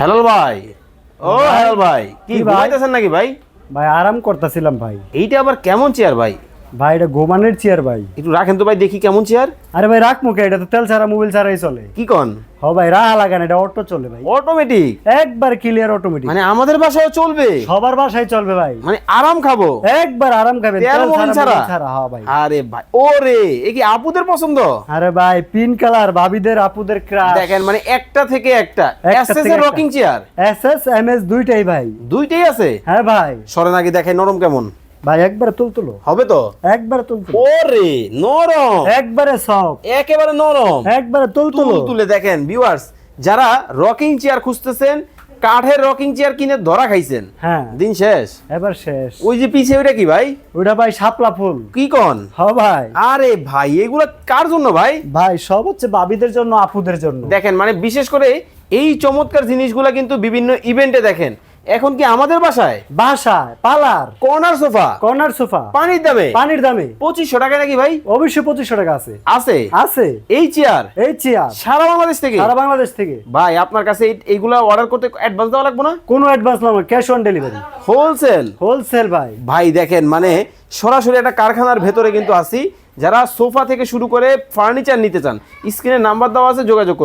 Hello ভাই। ও হেলাল ভাই কি? ঘুমাইতেছেন নাকি ভাই? ভাই আরাম করতেছিলাম ভাই। এইটা আবার কেমন চেয়ার ভাই? ভাই এটা গোমানের চেয়ার ভাই। একটু রাখেন তো ভাই দেখি কেমন চেয়ার আরে ভাই রাখ মুখে এটা তো তেল ছাড়া মোবাইল ছাড়াই চলে। কি কন? হ ভাই রাহা লাগান এটা অটো চলে ভাই। অটোমেটিক একবার ক্লিয়ার অটোমেটিক মানে আমাদের বাসায় চলবে? সবার বাসায় চলবে ভাই। মানে আরাম খাব? একবার আরাম খাবেন তেল ছাড়া ছাড়া? হ্যাঁ ভাই। আরে ভাই ওরে এ কি আপুদের পছন্দ? আরে ভাই পিন কালার ভাবিদের আপুদের ক্রাশ দেখেন মানে একটা থেকে একটা। এসএস এর। রকিং চেয়ার এসএস এমএস দুইটাই ভাই। দুইটাই আছে? হ্যাঁ ভাই। সরেন আগে দেখেন নরম কেমন? ভাই একবার তুল তুলো। হবে তো? একবার তুল তুলো। ওরে নরম। একবারে সব একেবারে নরম। একবারে তুল তুল তুলো। তুলে দেখেন ভিউয়ার্স যারা রকিং চেয়ার খুঁজতেছেন কাঠের রকিং চেয়ার কিনে ধরা খাইছেন হ্যাঁ। দিন শেষ। এবার শেষ। ওই যে পিছে ওইটা কি ভাই? ওইটা ভাই শাপলা ফুল। কি কন? হ ভাই। আরে ভাই এগুলা কার জন্য ভাই? ভাই সব হচ্ছে বাবিদের জন্য আপুদের জন্য। দেখেন মানে বিশেষ করে এই চমৎকার জিনিসগুলা কিন্তু বিভিন্ন ইভেন্টে দেখেন। এখন কি আমাদের বাসায়? বাসায় পালার কর্নার সোফা কর্নার সোফা পানির দামে? পানির দামে। পঁচিশশো টাকা নাকি ভাই? অবশ্যই পঁচিশশো টাকা আছে। আছে? আছে। এই চেয়ার এই চেয়ার সারা বাংলাদেশ থেকে? সারা বাংলাদেশ থেকে। ভাই আপনার কাছে এই- এইগুলা অর্ডার করতে অ্যাডভান্স দেওয়া লাগবে না? কোনো অ্যাডভান্স না cash on delivery wholesale wholesale ভাই। ভাই দেখেন মানে সরাসরি একটা কারখানার ভেতরে কিন্তু আসি যারা সোফা থেকে শুরু করে ফার্নিচার নিতে চান স্ক্রিনে নাম্বার দেওয়া আছে যোগাযোগ।